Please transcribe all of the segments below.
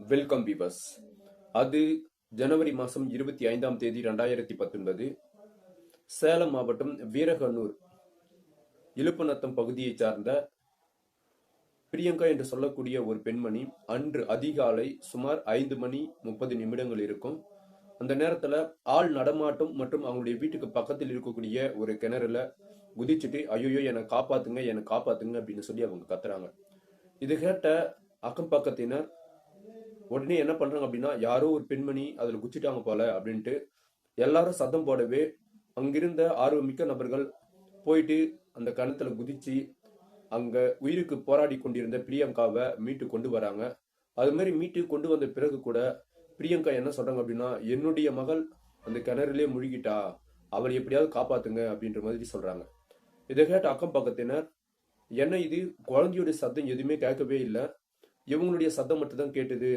Welcome peeps அது ஜனவரி மாதம் இருபத்தி ஐந்தாம் தேதி ரெண்டாயிரத்தி பத்தொன்பது. சேலம் மாவட்டம் வீரகனூர் இழுப்புநத்தம் பகுதியைச் சார்ந்த பிரியங்கா என்று சொல்லக்கூடிய ஒரு பெண்மணி அன்று அதிகாலை சுமார் ஐந்து மணி முப்பது நிமிடங்கள் இருக்கும். அந்த நேரத்தில் ஆள் நடமாட்டம் மற்றும் அவங்களுடைய வீட்டுக்கு பக்கத்தில் இருக்கக்கூடிய ஒரு கிணறுல குதிச்சுட்டு ஐயோ என்னை காப்பாத்துங்க என்னை காப்பாத்துங்க அப்படின்னு சொல்லி அவங்க கத்துறாங்க. இது கேட்ட அக்கம் பக்கத்தினர் உடனே என்ன பண்றாங்க அப்படின்னா யாரோ ஒரு பெண்மணி அதுல குச்சிட்டாங்க போல அப்படின்ட்டு எல்லாரும் சத்தம் போடவே அங்கிருந்த ஆர்வமிக்க நபர்கள் போயிட்டு அந்த கணத்துல குதிச்சு அங்க உயிருக்கு போராடி கொண்டிருந்த பிரியங்காவை மீட்டு கொண்டு வராங்க. அது மாதிரி மீட்டு கொண்டு வந்த பிறகு கூட பிரியங்கா என்ன சொல்றாங்க அப்படின்னா என்னுடைய மகள் அந்த கிணறுலயே முழுகிட்டா அவளை எப்படியாவது காப்பாத்துங்க அப்படின்ற மாதிரி சொல்றாங்க. இதை கேட்ட அக்கம் பக்கத்தினர் என்ன இது? குழந்தையுடைய சத்தம் எதுவுமே கேட்கவே இல்லை. இவங்களுடைய சத்தம் மட்டும் தான் கேட்டது.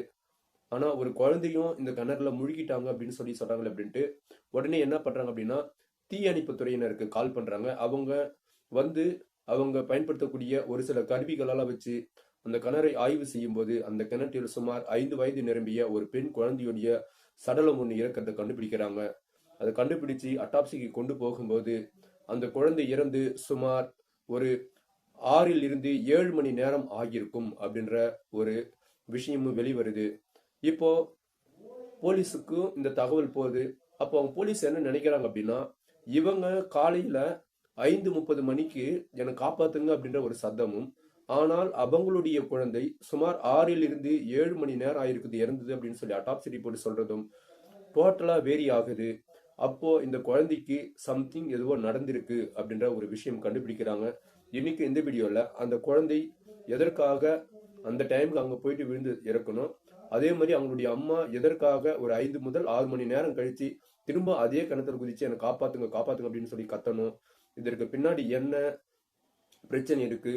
ஆனால் ஒரு குழந்தையும் இந்த கிணறுல முழுகிட்டாங்க அப்படின்னு சொல்லி சொல்கிறாங்க அப்படின்ட்டு உடனே என்ன பண்ணுறாங்க அப்படின்னா தீயணைப்பு துறையினருக்கு கால் பண்ணுறாங்க அவங்க வந்து அவங்க பயன்படுத்தக்கூடிய ஒரு சில கருவிகளால் வச்சு அந்த கிணறை ஆய்வு செய்யும் போது அந்த கிணற்றில் சுமார் ஐந்து வயது நிரம்பிய ஒரு பெண் குழந்தையுடைய சடலம் ஒன்று இறக்கத்தை கண்டுபிடிக்கிறாங்க. அதை கண்டுபிடிச்சு அட்டாப்சிக்கு கொண்டு போகும்போது அந்த குழந்தை இறந்து சுமார் ஒரு ஆறில் இருந்து ஏழு மணி நேரம் ஆகியிருக்கும் அப்படின்ற ஒரு விஷயமும் வெளிவருது. இப்போ போலீஸுக்கும் இந்த தகவல் போகுது. அப்போ அவங்க போலீஸ் என்ன நினைக்கிறாங்க அப்படின்னா இவங்க காலையில ஐந்து முப்பது மணிக்கு என்னை காப்பாத்துங்க அப்படின்ற ஒரு சத்தமும் ஆனால் அவங்களுடைய குழந்தை சுமார் ஆறில் இருந்து ஏழு மணி நேரம் ஆயிருக்குது இறந்தது அப்படின்னு சொல்லி அட்டாப்சி ரிப்போர்ட் சொல்றதும் டோட்டலா வேரி ஆகுது. அப்போ இந்த குழந்தைக்கு சம்திங் எதுவோ நடந்திருக்கு அப்படின்ற ஒரு விஷயம் கண்டுபிடிக்கிறாங்க. இன்னைக்கு இந்த வீடியோல அந்த குழந்தை எதற்காக அந்த டைம்க்கு அங்க போயிட்டு விழுந்து இறக்கணும்? அதே மாதிரி அவங்களுடைய அம்மா எதற்காக ஒரு ஐந்து முதல் ஆறு மணி நேரம் கழித்து திரும்ப அதே கிணத்துல குதிச்சு என்னை காப்பாத்துங்க காப்பாத்துங்க அப்படின்னு சொல்லி கத்தணும் இதற்கு பின்னாடி என்ன பிரச்சனை இருக்கு?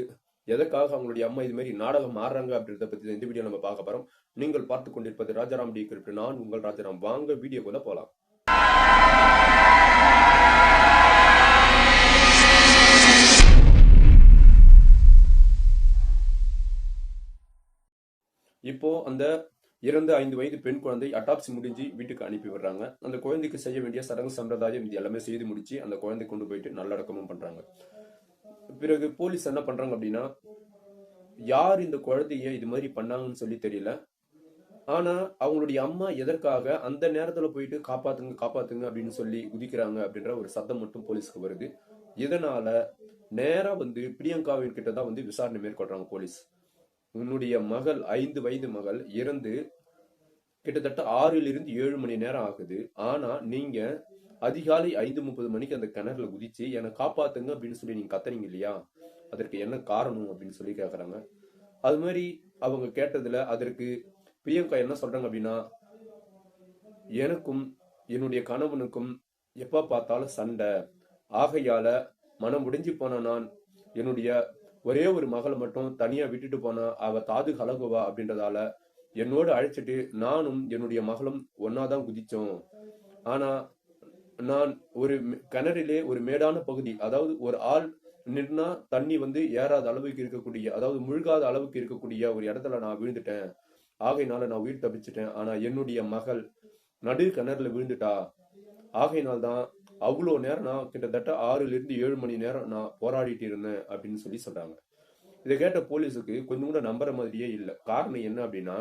எதற்காக அவங்களுடைய அம்மா இது மாதிரி நாடகம் மாறுறாங்க அப்படின்றத பத்தி இந்த வீடியோ நம்ம பார்க்க போறோம். நீங்கள் பார்த்து கொண்டிருப்பது ராஜாராம் டி குறிப்பிட்டு நான் உங்கள் ராஜாராம். வாங்க வீடியோக்குள்ள போலாம். இப்போ அந்த இறந்த ஐந்து வயது பெண் குழந்தை அட்டாப்சி முடிஞ்சு வீட்டுக்கு அனுப்பி விடுறாங்க. அந்த குழந்தைக்கு செய்ய வேண்டிய சடங்கு சம்பிரதாயம் இது எல்லாமே செய்து முடிச்சு அந்த குழந்தை கொண்டு போயிட்டு நல்லடக்கமும் பண்றாங்க. பிறகு போலீஸ் என்ன பண்றாங்க அப்படின்னா யார் இந்த குழந்தைய இது மாதிரி பண்ணாங்கன்னு சொல்லி தெரியல. ஆனா அவங்களுடைய அம்மா எதற்காக அந்த நேரத்துல போயிட்டு காப்பாத்துங்க காப்பாத்துங்க அப்படின்னு சொல்லி குதிக்கிறாங்க அப்படின்ற ஒரு சத்தம் மட்டும் போலீஸ்க்கு வருது. இதனால நேரா வந்து பிரியங்காவின் கிட்ட தான் வந்து விசாரணை மேற்கொள்றாங்க போலீஸ். உன்னுடைய மகள் ஐந்து வயது மகள் இறந்து கிட்டத்தட்ட ஆறில் இருந்து ஏழு மணி நேரம் ஆகுது. ஆனா நீங்க அதிகாலை ஐந்து முப்பது மணிக்கு அந்த கிணறுல குதிச்சு என்னை காப்பாத்துங்க அப்படின்னு சொல்லி நீங்க கத்துறீங்க இல்லையா? அதற்கு என்ன காரணம் அப்படின்னு சொல்லி கேக்குறாங்க. அது மாதிரி அவங்க கேட்டதுல அதற்கு பிரியங்கா என்ன சொல்றாங்க அப்படின்னா எனக்கும் என்னுடைய கணவனுக்கும் எப்ப பார்த்தாலும் சண்டை. ஆகையால மனம் முடிஞ்சு போன நான் என்னுடைய ஒரே ஒரு மகளை மட்டும் தனியா விட்டுட்டு போனா அவ தாது கலகுவா அப்படின்றதால என்னோடு அழைச்சிட்டு நானும் என்னுடைய மகளும் ஒன்னாதான் குதிச்சோம். ஆனா நான் ஒரு கிணறிலே ஒரு மேடான பகுதி அதாவது ஒரு ஆள் நின்னா தண்ணி வந்து ஏறாத அளவுக்கு இருக்கக்கூடிய அதாவது முழுகாத அளவுக்கு இருக்கக்கூடிய ஒரு இடத்துல நான் விழுந்துட்டேன். ஆகையினால நான் உயிர் தப்பிச்சிட்டேன். ஆனா என்னுடைய மகள் நடு கிணறுல விழுந்துட்டா. ஆகையினால்தான் அவ்வளோ நேரம் நான் கிட்டத்தட்ட ஆறுலேருந்து ஏழு மணி நேரம் நான் போராடிட்டு இருந்தேன் அப்படின்னு சொல்லி சொல்கிறாங்க இதை கேட்ட போலீஸுக்கு கொஞ்சம் கூட நம்புற மாதிரியே இல்லை. காரணம் என்ன அப்படின்னா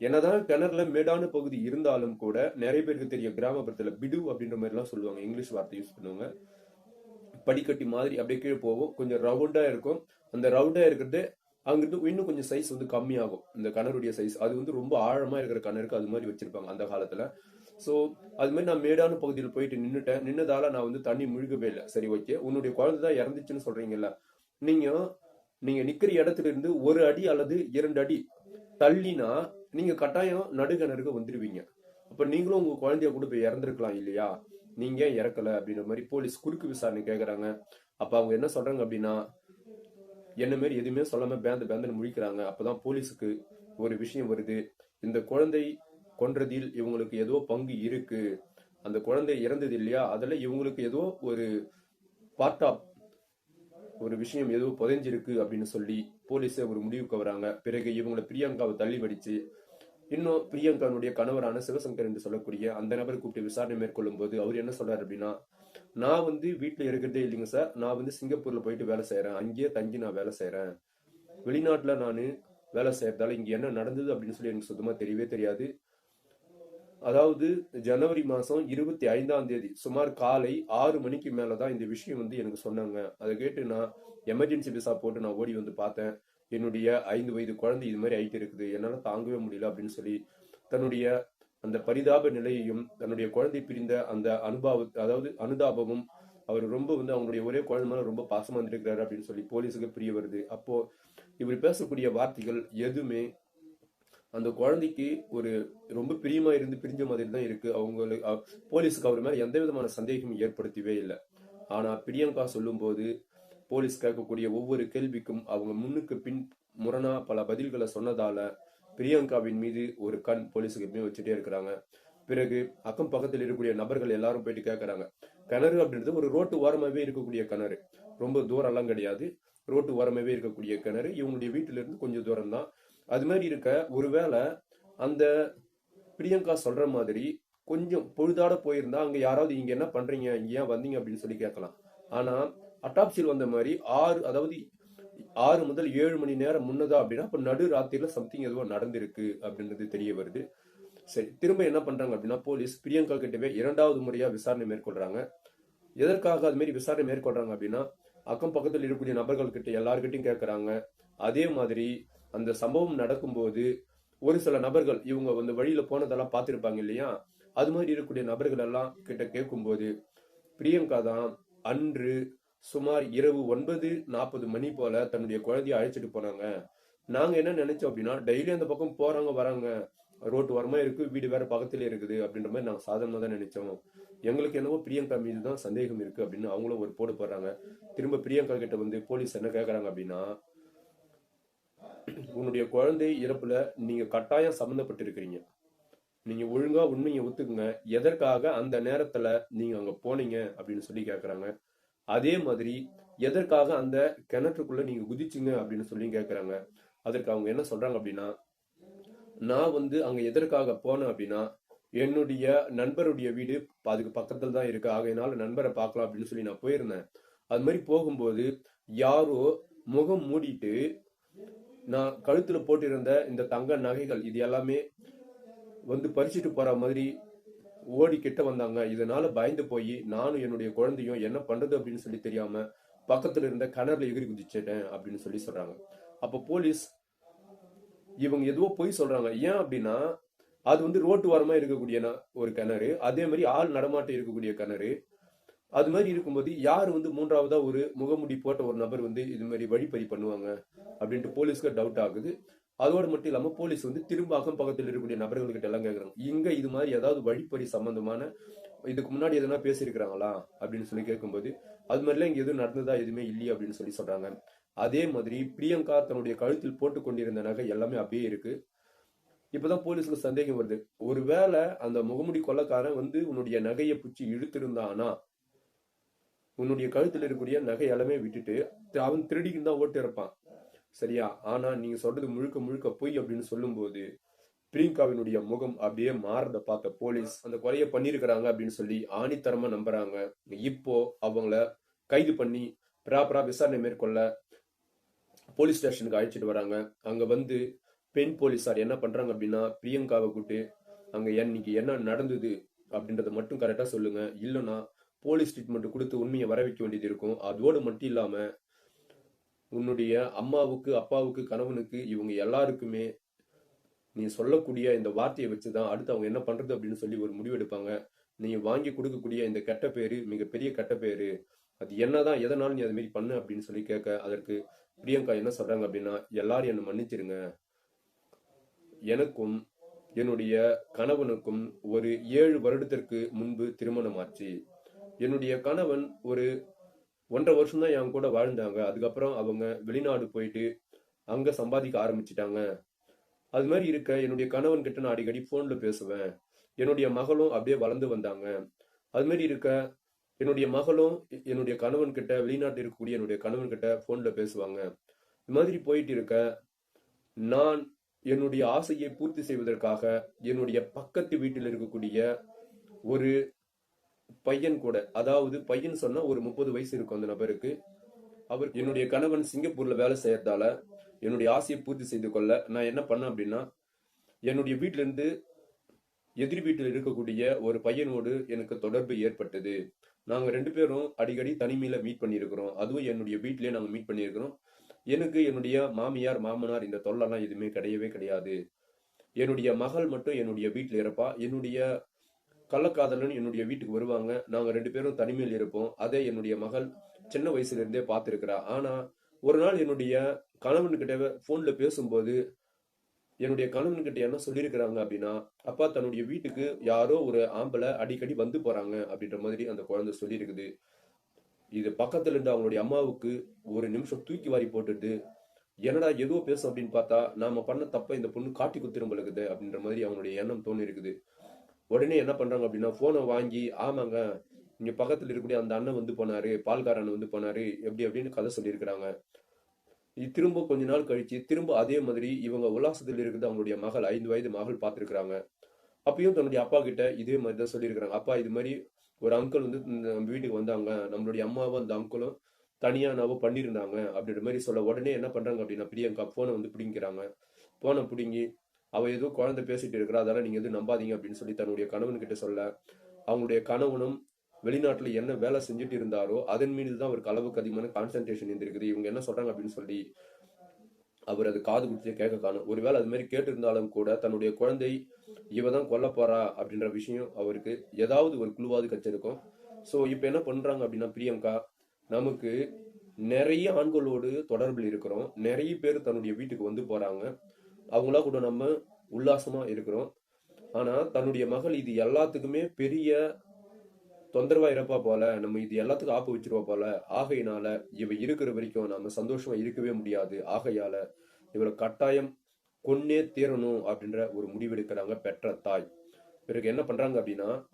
என்னதான் கிணறுல மேடான பகுதி இருந்தாலும் கூட நிறைய பேருக்கு தெரியும் கிராமப்புறத்துல பிடு அப்படின்ற மாதிரிலாம் சொல்லுவாங்க. இங்கிலீஷ் வார்த்தை யூஸ் பண்ணுவாங்க. படிக்கட்டி மாதிரி அப்படியே கீழே போகும். கொஞ்சம் ரவுண்டா இருக்கும். அந்த ரவுண்டா இருக்கிறது அங்கிருந்து இன்னும் கொஞ்சம் சைஸ் வந்து கம்மியாகும். இந்த கிணறுடைய சைஸ் அது வந்து ரொம்ப ஆழமா இருக்கிற கிணறுக்கு அது மாதிரி வச்சிருப்பாங்க அந்த காலத்துல. ஸோ அது மாதிரி நான் மேடான பகுதியில் போயிட்டு நின்றுட்டேன் நின்னதால நான் வந்து தண்ணி முழுகவே இல்லை. சரி ஓகே உன்னுடைய குழந்தை தான் இறந்துச்சுன்னு சொல்றீங்கல்ல. நீங்க நீங்க நிக்கிற இடத்துல இருந்து ஒரு அடி அல்லது இரண்டு அடி தள்ளினா நீங்க கட்டாயம் நடுக்கிணறுக்கு வந்துடுவீங்க அப்ப நீங்களும் உங்க குழந்தைய கூட போய் இறந்துருக்கலாம் இல்லையா? நீங்க ஏன் இறக்கல அப்படின்ற மாதிரி போலீஸ் குறுக்கு விசாரணை கேட்குறாங்க அப்ப அவங்க என்ன சொல்றாங்க அப்படின்னா என்ன மாதிரி எதுவுமே சொல்லாம பேந்த பேந்தன்னு முழிக்கிறாங்க. அப்பதான் போலீஸுக்கு ஒரு விஷயம் வருது. இந்த குழந்தை கொன்றதில் இவங்களுக்கு ஏதோ பங்கு இருக்கு. அந்த குழந்தை இறந்தது இல்லையா? அதில் இவங்களுக்கு ஏதோ ஒரு பார்ட் ஆஃப் ஒரு விஷயம் ஏதோ புதைஞ்சிருக்கு அப்படின்னு சொல்லி போலீஸே ஒரு முடிவுக்கு வராங்க. பிறகு இவங்களை பிரியங்காவை தள்ளி வடிச்சு இன்னும் பிரியங்கானுடைய கணவரான சிவசங்கர் என்று சொல்லக்கூடிய அந்த நபரை கூப்பிட்டு விசாரணை மேற்கொள்ளும் போது அவர் என்ன சொல்றாரு அப்படின்னா நான் வந்து வீட்டில் இருக்கிறதே இல்லைங்க சார். நான் வந்து சிங்கப்பூர்ல போயிட்டு வேலை செய்யறேன் அங்கேயே தங்கி நான் வேலை செய்யறேன் வெளிநாட்டுல நான் வேலை செய்யறதால இங்க என்ன நடந்தது? அப்படின்னு சொல்லி எனக்கு சுத்தமா தெரியவே தெரியாது. அதாவது ஜனவரி மாதம் இருபத்தி ஐந்தாம் தேதி சுமார் காலை ஆறு மணிக்கு மேலே தான் இந்த விஷயம் வந்து எனக்கு சொன்னாங்க. அதை கேட்டு நான் எமர்ஜென்சி விசா போட்டு நான் ஓடி வந்து பார்த்தேன். என்னுடைய ஐந்து வயது குழந்தை இது மாதிரி ஆகிட்டு இருக்குது. என்னால் தாங்கவே முடியல அப்படின்னு சொல்லி தன்னுடைய அந்த பரிதாப நிலையையும் தன்னுடைய குழந்தை பிரிந்த அந்த அனுபவ அதாவது அனுதாபமும் அவர் ரொம்ப வந்து அவங்களுடைய ஒரே குழந்தை மேலே ரொம்ப பாசமாக இருந்திருக்கிறாரு அப்படின்னு சொல்லி போலீஸுக்கு புரிய வருது. அப்போது இவர் பேசக்கூடிய வார்த்தைகள் எதுவுமே அந்த குழந்தைக்கு ஒரு ரொம்ப பிரியமா இருந்து பிரிஞ்ச மாதிரி தான் இருக்கு. அவங்களுக்கு போலீஸுக்கு அவர் மேல எந்த விதமான சந்தேகமும் ஏற்படுத்தவே இல்லை. ஆனா பிரியங்கா சொல்லும்போது போலீஸ் கேட்கக்கூடிய ஒவ்வொரு கேள்விக்கும் அவங்க முன்னுக்கு பின் முரணா பல பதில்களை சொன்னதால பிரியங்காவின் மீது ஒரு கண் போலீஸுக்கு எப்பயும் வச்சுட்டே இருக்கிறாங்க. பிறகு அக்கம் பக்கத்தில் இருக்கக்கூடிய நபர்கள் எல்லாரும் போயிட்டு கேட்கறாங்க கிணறு அப்படின்றது ஒரு ரோட்டு ஓரமாகவே இருக்கக்கூடிய கிணறு. ரொம்ப தூரம்லாம் கிடையாது. ரோட்டு ஓரமாகவே இருக்கக்கூடிய கிணறு. இவங்களுடைய வீட்டிலிருந்து கொஞ்சம் தூரம் தான் அது மாதிரி இருக்க ஒருவேளை அந்த பிரியங்கா சொல்ற மாதிரி கொஞ்சம் பொழுதாட போயிருந்தா அங்க யாராவது இங்க என்ன பண்றீங்க இங்க ஏன் வந்தீங்க அப்படின்னு சொல்லி கேட்கலாம். ஆனா அட்டாப்சியில் வந்த மாதிரி ஆறு அதாவது ஆறு முதல் ஏழு மணி நேரம் முன்னதா அப்படின்னா அப்ப நடு ராத்திரில சம்திங் எதுவோ நடந்திருக்கு அப்படின்றது தெரிய வருது. சரி திரும்ப என்ன பண்றாங்க அப்படின்னா போலீஸ் பிரியங்கா கிட்டவே இரண்டாவது முறையா விசாரணை மேற்கொள்றாங்க. எதற்காக அது மாதிரி விசாரணை மேற்கொள்றாங்க அப்படின்னா அக்கம் பக்கத்தில் இருக்கக்கூடிய நபர்கள் கிட்ட எல்லார்கிட்டையும் கேட்கறாங்க. அதே மாதிரி அந்த சம்பவம் நடக்கும்போது ஒரு சில நபர்கள் இவங்க வந்து வழியில போனதெல்லாம் பார்த்துருப்பாங்க இல்லையா? அது மாதிரி இருக்கக்கூடிய நபர்கள் எல்லாம் கிட்ட கேட்கும்போது பிரியங்கா தான் அன்று சுமார் இரவு ஒன்பது நாற்பது மணி போல தன்னுடைய குழந்தைய அழைச்சிட்டு போனாங்க. நாங்க என்ன நினைச்சோம் அப்படின்னா டெய்லி அந்த பக்கம் போறாங்க வராங்க. ரோட்டு ஓரமா இருக்கு வீடு வேற பக்கத்துல இருக்குது அப்படின்ற மாதிரி நாங்க சாதாரணமா தான் நினைச்சோம். எங்களுக்கு என்னவோ பிரியங்கா மீது தான் சந்தேகம் இருக்கு அப்படின்னு அவங்களும் ஒரு போடு போடுறாங்க. திரும்ப பிரியங்கா கிட்ட வந்து போலீஸ் என்ன கேட்கறாங்க அப்படின்னா உன்னுடைய குழந்தை இறப்புல நீங்க கட்டாயம் சம்மந்தப்பட்டிருக்கிறீங்க. நீங்க ஒழுங்கா உண்மையை ஒத்துக்குங்க. எதற்காக அந்த நேரத்துல நீங்க அங்க போனீங்க அப்படின்னு சொல்லி கேக்குறாங்க. அதே மாதிரி எதற்காக அந்த கிணற்றுக்குள்ள நீங்க குதிச்சிங்க அப்படின்னு சொல்லி கேக்குறாங்க. அதற்கு அவங்க என்ன சொல்றாங்க அப்படின்னா நான் வந்து அங்க எதற்காக போனேன் அப்படின்னா என்னுடைய நண்பருடைய வீடு அதுக்கு பக்கத்துல தான் இருக்கு. ஆகையினால நண்பரை பார்க்கலாம் அப்படின்னு சொல்லி நான் போயிருந்தேன். அது மாதிரி போகும்போது யாரோ முகம் மூடிட்டு நான் கழுத்தில் போட்டிருந்த இந்த தங்க நகைகள் இது எல்லாமே வந்து பறிச்சுட்டு போற மாதிரி ஓடி கிட்ட வந்தாங்க. இதனால பயந்து போய் நானும் என்னுடைய குழந்தையும் என்ன பண்றது அப்படின்னு சொல்லி தெரியாம பக்கத்துல இருந்த கிணறுல எகிரி குதிச்சிட்டேன் அப்படின்னு சொல்லி சொல்றாங்க. அப்ப போலீஸ் இவங்க எதுவோ பொய் சொல்றாங்க. ஏன் அப்படின்னா அது வந்து ரோட்டு வாரமா இருக்கக்கூடிய ஒரு கிணறு. அதே மாதிரி ஆள் நடமாட்டம் இருக்கக்கூடிய கிணறு. அது மாதிரி இருக்கும்போது யார் வந்து மூன்றாவதா ஒரு முகமுடி போட்ட ஒரு நபர் வந்து இது மாதிரி வழிப்பறி பண்ணுவாங்க அப்படின்ட்டு போலீஸ்க்கு டவுட் ஆகுது. அதோடு மட்டும் இல்லாமல் போலீஸ் வந்து திரும்ப அக்கம் பக்கத்தில் இருக்கக்கூடிய நபர்கள்கிட்ட எல்லாம் கேட்குறாங்க இங்கே இது மாதிரி ஏதாவது வழிப்பறி சம்பந்தமான இதுக்கு முன்னாடி எதனா பேசியிருக்கிறாங்களா அப்படின்னு சொல்லி கேட்கும்போது அது மாதிரிலாம் இங்கே எதுவும் நடந்ததா எதுவுமே இல்லையே அப்படின்னு சொல்லி சொல்கிறாங்க அதே மாதிரி பிரியங்கா தன்னுடைய கழுத்தில் போட்டு கொண்டிருந்த நகை எல்லாமே அப்படியே இருக்குது இப்போதான் போலீஸ்க்கு சந்தேகம் வருது. ஒருவேளை அந்த முகமுடி கொள்ளக்காரன் வந்து உன்னுடைய நகையை பிடிச்சி இழுத்திருந்தானா? உன்னுடைய கழுத்துல இருக்கக்கூடிய நகை எல்லாமே விட்டுட்டு அவன் திருடிக்கின்னு தான் ஓட்டு இருப்பான் சரியா? ஆனா நீங்க சொல்றது முழுக்க முழுக்க பொய் அப்படின்னு சொல்லும்போது பிரியங்காவினுடைய முகம் அப்படியே மாறத பார்த்த போலீஸ் அந்த கொலையை பண்ணியிருக்கிறாங்க அப்படின்னு சொல்லி ஆணித்தரமா நம்புறாங்க. இப்போ அவங்கள கைது பண்ணி ப்ராப்பரா விசாரணை மேற்கொள்ள போலீஸ் ஸ்டேஷனுக்கு அழைச்சிட்டு வராங்க. அங்க வந்து பெண் போலீஸார் என்ன பண்றாங்க அப்படின்னா பிரியங்காவை கூட்டு அங்க இன்னைக்கு என்ன நடந்தது? அப்படின்றத மட்டும் கரெக்டா சொல்லுங்க. இல்லைன்னா போலீஸ் ட்ரீட்மெண்ட் கொடுத்து உண்மையை வர வைக்க வேண்டியது இருக்கும். அதோடு மட்டும் இல்லாமல் உன்னுடைய அம்மாவுக்கு அப்பாவுக்கு கணவனுக்கு இவங்க எல்லாருக்குமே நீ சொல்லக்கூடிய இந்த வார்த்தையை வச்சு தான் அடுத்து அவங்க என்ன பண்ணுறது அப்படின்னு சொல்லி ஒரு முடிவு எடுப்பாங்க. நீ வாங்கி கொடுக்கக்கூடிய இந்த கெட்ட பேர் மிகப்பெரிய கெட்ட பேர் அது என்னதான் எதனாலும் நீ அது மாதிரி பண்ணு அப்படின்னு சொல்லி கேட்க அதற்கு பிரியங்கா என்ன சொல்கிறாங்க அப்படின்னா எல்லாரும் என்னை மன்னிச்சிருங்க. எனக்கும் என்னுடைய கணவனுக்கும் ஒரு ஏழு வருடத்திற்கு முன்பு திருமணம் ஆச்சு. என்னுடைய கணவன் ஒரு ஒன்றரை வருஷம் தான் என் கூட வாழ்ந்தாங்க. அதுக்கப்புறம் அவங்க வெளிநாடு போயிட்டு அங்க சம்பாதிக்க ஆரம்பிச்சிட்டாங்க. அது மாதிரி இருக்க என்னுடைய கணவன் கிட்ட நான் அடிக்கடி போன்ல பேசுவேன். என்னுடைய மகளும் அப்படியே வளர்ந்து வந்தாங்க. அது மாதிரி இருக்க என்னுடைய மகளும் என்னுடைய கணவன் கிட்ட வெளிநாட்டில் இருக்கக்கூடிய என்னுடைய கணவன் கிட்ட போன்ல பேசுவாங்க. இது மாதிரி போயிட்டு இருக்க நான் என்னுடைய ஆசையை பூர்த்தி செய்வதற்காக என்னுடைய பக்கத்து வீட்டில் இருக்கக்கூடிய ஒரு பையன் கூட அதாவது பையன் சொன்னா ஒரு முப்பது வயசு இருக்கும் அந்த நபருக்கு அவர் என்னுடைய கணவன் சிங்கப்பூர்ல வேலை செய்யறதால என்னுடைய ஆசையை பூர்த்தி செய்து கொள்ள நான் என்ன பண்ணேன் அப்படின்னா என்னுடைய வீட்டில இருந்து எதிர் வீட்டில் இருக்கக்கூடிய ஒரு பையனோடு எனக்கு தொடர்பு ஏற்பட்டது. நாங்க ரெண்டு பேரும் அடிக்கடி தனிமையில மீட் பண்ணியிருக்கிறோம். அதுவும் என்னுடைய வீட்டிலேயே நாங்க மீட் பண்ணியிருக்கிறோம். எனக்கு என்னுடைய மாமியார் மாமனார் இந்த தொல்லெல்லாம் எதுவுமே கிடையவே கிடையாது. என்னுடைய மகள் மட்டும் என்னுடைய வீட்டில் இருப்பா என்னுடைய கள்ளக்காதலன் என்னுடைய வீட்டுக்கு வருவாங்க. நாங்கள் ரெண்டு பேரும் தனிமையில் இருப்போம். அதை என்னுடைய மகள் சின்ன வயசுலேருந்தே இருந்தே ஆனால் ஒரு நாள் என்னுடைய கணவன்கிட்ட ஃபோனில் பேசும்போது என்னுடைய கணவன்கிட்ட என்ன சொல்லியிருக்கிறாங்க அப்படின்னா அப்பா தன்னுடைய வீட்டுக்கு யாரோ ஒரு ஆம்பளை அடிக்கடி வந்து போகிறாங்க அப்படின்ற மாதிரி அந்த குழந்தை சொல்லியிருக்குது. இது பக்கத்துல இருந்து அவங்களுடைய அம்மாவுக்கு ஒரு நிமிஷம் தூக்கி வாரி போட்டுட்டு என்னடா ஏதோ பேசும் அப்படின்னு பார்த்தா நாம பண்ண தப்ப இந்த பொண்ணு காட்டி குத்திரும் இருக்குது அப்படின்ற மாதிரி அவங்களுடைய எண்ணம் தோணி இருக்குது உடனே என்ன பண்ணுறாங்க அப்படின்னா ஃபோனை வாங்கி ஆமாங்க இங்கே பக்கத்தில் இருக்கக்கூடிய அந்த அண்ணன் வந்து போனார் பால்கார அண்ணன் வந்து போனாரு எப்படி அப்படின்னு கதை சொல்லியிருக்கிறாங்க. இது திரும்ப கொஞ்ச நாள் கழிச்சு திரும்ப அதே மாதிரி இவங்க உல்லாசத்தில் இருக்குது அவங்களுடைய மகள் ஐந்து வயது மகள் பார்த்துருக்குறாங்க. அப்பயும் தன்னுடைய அப்பா கிட்ட இதே மாதிரி தான் சொல்லியிருக்கிறாங்க. அப்பா இது மாதிரி ஒரு அங்கிள் வந்து நம்ம வீட்டுக்கு வந்தாங்க நம்மளுடைய அம்மாவும் அந்த அங்கிளும் தனியாக நாவோ பண்ணியிருந்தாங்க அப்படின்ற மாதிரி சொல்ல உடனே என்ன பண்ணுறாங்க அப்படின்னா பிரியங்கா ஃபோனை வந்து பிடிங்கிறாங்க ஃபோனை பிடுங்கி அவள் ஏதோ குழந்தை பேசிட்டு இருக்கிறா அதெல்லாம் நீங்கள் எதுவும் நம்பாதீங்க அப்படின்னு சொல்லி தன்னுடைய கணவன் கிட்ட சொல்ல அவங்களுடைய கணவனும் வெளிநாட்டில் என்ன வேலை செஞ்சுட்டு இருந்தாரோ அதன் மீது தான் அவருக்கு அளவுக்கு அதிகமான கான்சென்ட்ரேஷன் இருந்திருக்குது. இவங்க என்ன சொல்கிறாங்க அப்படின்னு சொல்லி அவர் அது காது குடிச்சே கேட்க காணும். ஒருவேளை அது மாதிரி கேட்டிருந்தாலும் கூட தன்னுடைய குழந்தை இவ தான் கொல்ல போறா அப்படின்ற விஷயம் அவருக்கு ஏதாவது ஒரு குழுவாது கச்சிருக்கும். ஸோ இப்போ என்ன பண்ணுறாங்க அப்படின்னா பிரியங்கா நமக்கு நிறைய ஆண்களோடு தொடர்பில் இருக்கிறோம். நிறைய பேர் தன்னுடைய வீட்டுக்கு வந்து போகிறாங்க அவங்களா கூட நம்ம உல்லாசமா இருக்கிறோம். ஆனா தன்னுடைய மகள் இது எல்லாத்துக்குமே பெரிய தொந்தரவா இருப்பா போல நம்ம இது எல்லாத்துக்கும் ஆப்பு வச்சிருவா போல. ஆகையினால இவ இருக்கிற வரைக்கும் நம்ம சந்தோஷமா இருக்கவே முடியாது. ஆகையால இவளை கட்டாயம் கொன்னே தீரணும் அப்படின்ற ஒரு முடிவெடுக்கிறாங்க பெற்ற தாய். பிறகு என்ன பண்றாங்க அப்படின்னா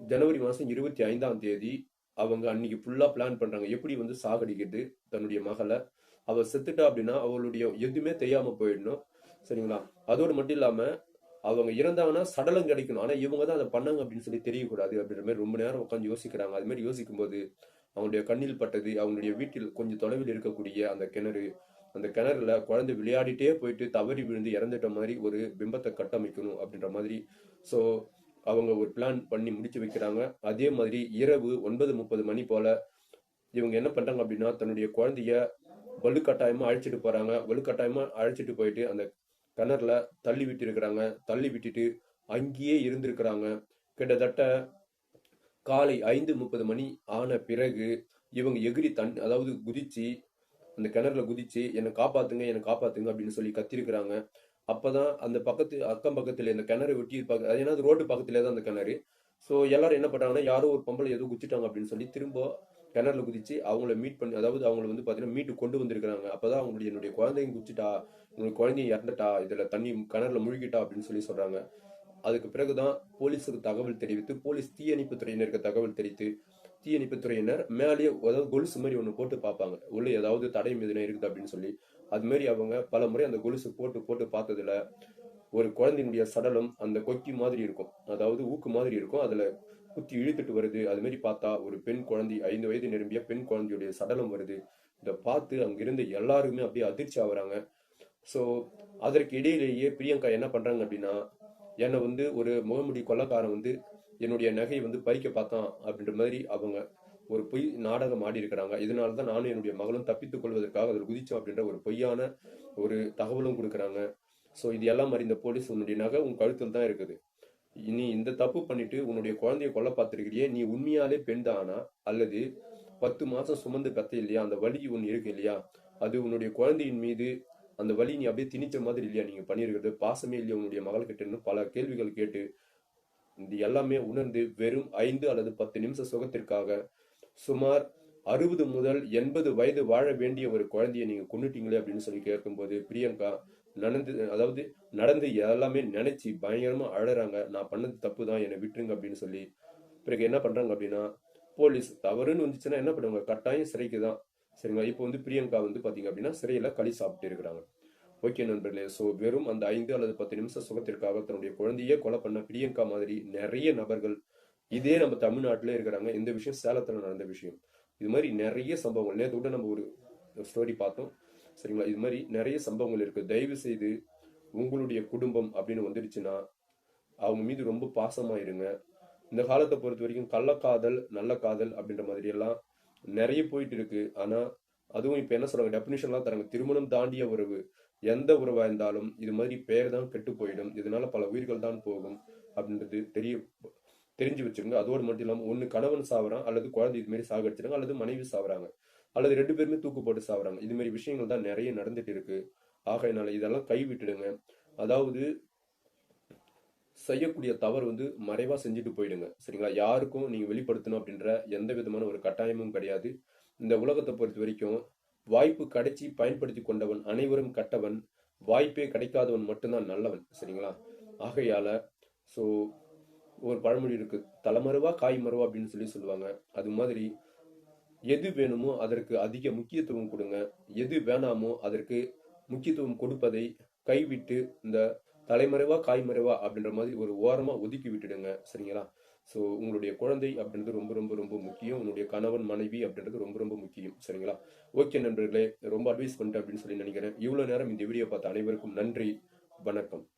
ஜனவரி மாசம் இருபத்தி ஐந்தாம் தேதி அவங்க அன்னைக்கு ஃபுல்லா பிளான் பண்றாங்க. எப்படி வந்து சாகடிக்கிறது தன்னுடைய மகளை. அவ செத்துட்டா அப்படின்னா அவளுடைய எதுவுமே தெரியாம போயிடணும். சரிங்களா? அதோடு மட்டும் இல்லாம அவங்க இறந்தாங்கன்னா சடலம் கிடைக்கணும். ஆனா இவங்க தான் அதை பண்ணாங்க அப்படின்னு சொல்லி தெரியக்கூடாது அப்படின்ற மாதிரி ரொம்ப நேரம் உட்காந்து யோசிக்கிறாங்க. அது மாதிரி யோசிக்கும்போது அவங்களுடைய கண்ணில் பட்டது அவங்களுடைய வீட்டில் கொஞ்சம் தொலைவில் இருக்கக்கூடிய அந்த கிணறு அந்த கிணறுல குழந்தை விளையாடிட்டே போயிட்டு தவறி விழுந்து இறந்துட்ட மாதிரி ஒரு பிம்பத்தை கட்டமைக்கணும் அப்படின்ற மாதிரி. ஸோ அவங்க ஒரு பிளான் பண்ணி முடிச்சு வைக்கிறாங்க. அதே மாதிரி இரவு ஒன்பது முப்பது மணி போல இவங்க என்ன பண்றாங்க அப்படின்னா தன்னுடைய குழந்தைய வலுக்கட்டாயமா அழைச்சிட்டு போறாங்க. வலுக்கட்டாயமா அழைச்சிட்டு போயிட்டு அந்த கிணறுல தள்ளி விட்டிருக்கிறாங்க. தள்ளி விட்டுட்டு அங்கேயே இருந்திருக்கிறாங்க. கிட்டத்தட்ட காலை ஐந்து முப்பது மணி ஆன பிறகு இவங்க எகிரி தன் அதாவது குதிச்சு அந்த கிணறுல குதிச்சு என்னை காப்பாத்துங்க என்னை காப்பாத்துங்க அப்படின்னு சொல்லி கத்திருக்கிறாங்க. அப்பதான் அந்த பக்கத்து அக்கம் பக்கத்துல இந்த கிணறு வெட்டி இருப்பாங்க அது ஏன்னா அது ரோட்டு பக்கத்துல தான் அந்த கிணறு. ஸோ எல்லாரும் என்ன பண்ணாங்கன்னா யாரோ ஒரு பொம்பளை ஏதோ குச்சிட்டாங்க அப்படின்னு சொல்லி திரும்ப கிணறுல குதிச்சு அவங்கள மீட் பண்ணி அதாவது அவங்கள வந்து பார்த்தீங்கன்னா மீட்டு கொண்டு வந்திருக்கிறாங்க. அப்பதான் அவங்களுடைய என்னுடைய குழந்தையும் குச்சிட்டா உங்களுடைய குழந்தையும் இறந்துட்டா இதில் தண்ணி கிணறுல முழுகிட்டா அப்படின்னு சொல்லி சொல்கிறாங்க அதுக்கு பிறகுதான் போலீஸுக்கு தகவல் தெரிவித்து போலீஸ் தீயணைப்பு துறையினருக்கு தகவல் தெரிவித்து தீயணைப்பு துறையினர் மேலேயே அதாவது கொலுசு மாதிரி ஒன்று போட்டு பார்ப்பாங்க. உள்ள ஏதாவது தடை மீதுனா இருக்குது அப்படின்னு சொல்லி. அது மாதிரி அவங்க பல முறை அந்த கொலுசு போட்டு போட்டு பார்த்ததுல ஒரு குழந்தையினுடைய சடலம் அந்த கொக்கி மாதிரி இருக்கும். அதாவது ஊக்கு மாதிரி இருக்கும். அதில் குத்தி இழுத்துட்டு வருது. அது மாதிரி பார்த்தா ஒரு பெண் குழந்தை ஐந்து வயது நிரம்பிய பெண் குழந்தையுடைய சடலம் வருது. இதை பார்த்து அங்கிருந்த எல்லாருமே அப்படியே அதிர்ச்சி ஆகுறாங்க. ஸோ அதற்கு இடையிலேயே பிரியங்கா என்ன பண்றாங்க அப்படின்னா என்னை வந்து ஒரு முகமுடி கொள்ளக்காரன் வந்து என்னுடைய நகையை வந்து பறிக்க பார்த்தான் அப்படின்ற மாதிரி அவங்க ஒரு பொய் நாடகம் ஆடி இருக்கிறாங்க இதனால தான் நானும் என்னுடைய மகளும் தப்பித்துக் கொள்வதற்காக அதில் குதிச்சோம் அப்படின்ற ஒரு பொய்யான ஒரு தகவலும் கொடுக்குறாங்க. ஸோ இது எல்லாம் அறிந்த போலீஸ் உன்னுடைய நகை உன் கழுத்தில் தான் இருக்குது. நீ இந்த தப்பு பண்ணிட்டு உன்னுடைய குழந்தைய கொல்ல பார்த்துருக்கிறியே நீ உண்மையாலே பெண் தானா? அல்லது பத்து மாசம் சுமந்து கத்த இல்லையா? அந்த வலி ஒன்று இருக்கு இல்லையா? அது உன்னுடைய குழந்தையின் மீது அந்த வலி நீ அப்படியே திணிச்ச மாதிரி இல்லையா நீங்க பண்ணியிருக்கிறது? பாசமே இல்லையா உன்னுடைய மகள்கிட்ட? பல கேள்விகள் கேட்டு இது எல்லாமே உணர்ந்து வெறும் ஐந்து அல்லது பத்து நிமிஷ சுகத்திற்காக சுமார் அறுபது முதல் எண்பது வயது வாழ வேண்டிய ஒரு குழந்தைய நீங்க கொண்டுட்டீங்களே அப்படின்னு சொல்லி கேட்கும்போது பிரியங்கா நடந்து அதாவது நடந்து எல்லாமே நினைச்சு பயங்கரமா அழறாங்க. நான் பண்ணது தப்பு தான் என்னை விட்டுருங்க அப்படின்னு சொல்லி. பிறகு என்ன பண்றாங்க அப்படின்னா போலீஸ் தவறுன்னு வந்துச்சுன்னா என்ன பண்ணுவாங்க? கட்டாயம் சிறைக்கு தான். சரிங்களா? இப்போ வந்து பிரியங்கா வந்து பாத்தீங்க அப்படின்னா சிறையில களி சாப்பிட்டு இருக்கிறாங்க. ஓகே நண்பர்களே ஸோ வெறும் அந்த ஐந்து அல்லது பத்து நிமிஷம் சுகத்திற்காக தன்னுடைய குழந்தையே கொலை பண்ண பிரியங்கா மாதிரி நிறைய நபர்கள் இதே நம்ம தமிழ்நாட்டிலே இருக்கிறாங்க. இந்த விஷயம் சேலத்தில் நடந்த விஷயம். இது மாதிரி நிறைய சம்பவங்கள். நேற்று கூட நம்ம ஒரு ஸ்டோரி பார்த்தோம். சரிங்களா? இது மாதிரி நிறைய சம்பவங்கள் இருக்குது தயவு செய்து உங்களுடைய குடும்பம் அப்படின்னு வந்துடுச்சுன்னா அவங்க மீது ரொம்ப பாசமாக இருங்க. இந்த காலத்தை பொறுத்த வரைக்கும் கள்ளக்காதல் நல்ல காதல் அப்படின்ற மாதிரி எல்லாம் நிறைய போயிட்டு இருக்கு. ஆனால் அதுவும் இப்போ என்ன சொல்றாங்க? டெபினிஷன்லாம் தராங்க. திருமணம் தாண்டிய உறவு. எந்த உறவா இருந்தாலும் இது மாதிரி பேர் தான் கெட்டு போயிடும். இதனால பல உயிர்கள் தான் போகும் அப்படின்றது தெரிய தெரிஞ்சு வச்சிருங்க. அதோடு மட்டும் இல்லாமல் ஒன்று கணவன் சாவறான் அல்லது குழந்தை இது மாதிரி சாகடிச்சிருங்க அல்லது மனைவி சாவறாங்க. அல்லது ரெண்டு பேருமே தூக்கு போட்டு சாவறாங்க. இது மாதிரி விஷயங்கள் தான் நிறைய நடந்துட்டு இருக்கு. ஆகையினால இதெல்லாம் கை விட்டுடுங்க. அதாவது செய்யக்கூடிய தவறு வந்து மறைவா செஞ்சுட்டு போயிடுங்க. சரிங்களா? யாருக்கும் நீங்க வெளிப்படுத்தணும் அப்படின்ற எந்த விதமான ஒரு கட்டாயமும் கிடையாது. இந்த உலகத்தை பொறுத்த வரைக்கும் வாய்ப்பு கிடைச்சி பயன்படுத்தி கொண்டவன் அனைவரும் கட்டவன். வாய்ப்பே கிடைக்காதவன் மட்டும்தான் நல்லவன். சரிங்களா? ஆகையால ஸோ ஒரு பழமொழி இருக்கு. தலைமறைவா காய் மருவா அப்படின்னு சொல்லி சொல்லுவாங்க. அது மாதிரி எது வேணுமோ அதற்கு அதிக முக்கியத்துவம் கொடுங்க. எது வேணாமோ அதற்கு முக்கியத்துவம் கொடுப்பதை கைவிட்டு இந்த தலைமறைவா காய்மறைவா அப்படின்ற மாதிரி ஒரு ஓரமா ஒதுக்கி விட்டுடுங்க. சரிங்களா? ஸோ உங்களுடைய குழந்தை அப்படின்றது ரொம்ப ரொம்ப ரொம்ப முக்கியம். உங்களுடைய கணவன் மனைவி அப்படின்றது ரொம்ப ரொம்ப முக்கியம். சரிங்களா? ஓகே நண்பர்களே ரொம்ப அட்வைஸ் பண்ணிட்டேன் அப்படின்னு சொல்லி நினைக்கிறேன். இவ்வளோ நேரம் இந்த வீடியோ பார்த்த அனைவருக்கும் நன்றி. வணக்கம்.